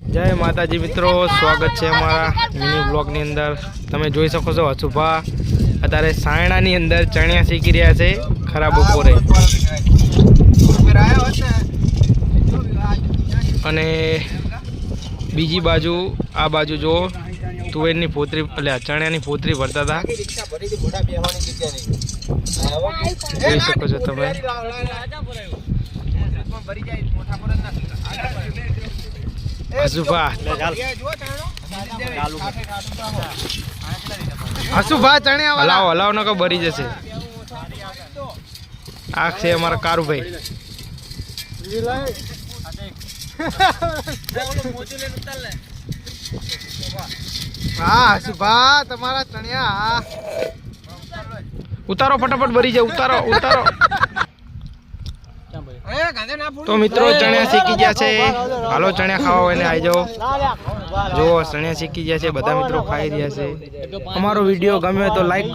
જય માતાજી મિત્રો, સ્વાગત છે અમારા મિની બ્લોગની અંદર. તમે જોઈ શકો છો, અશુભા અત્યારે સાયણાની અંદર ચણિયા શીખી રહ્યા છે ખરા બપોરે. અને બીજી બાજુ, આ બાજુ જો, તુવેરની પોતરી, એટલે ચણિયાની પોતરી ભરતા હતા. જોઈ શકો છો તમે. અશુભા હસુભા ચણ્યા હલાવો હલાવો નકો બરી જશે. આ છે અમારા કારુભાઈ. હા હસુભા તમારા ચણ્યા ઉતારો ફટાફટ ભરી જાય ઉતારો ઉતારો. તો મિત્રો ચણિયા શીખી ગયા છે. હાલો ચણ્યા ખાવા હોય ને આવી જાઓ. જુઓ ચણિયા શીખી ગયા છે બધા મિત્રો ખાઈ રહ્યા છે. અમારો વીડિયો ગમે તો લાઈક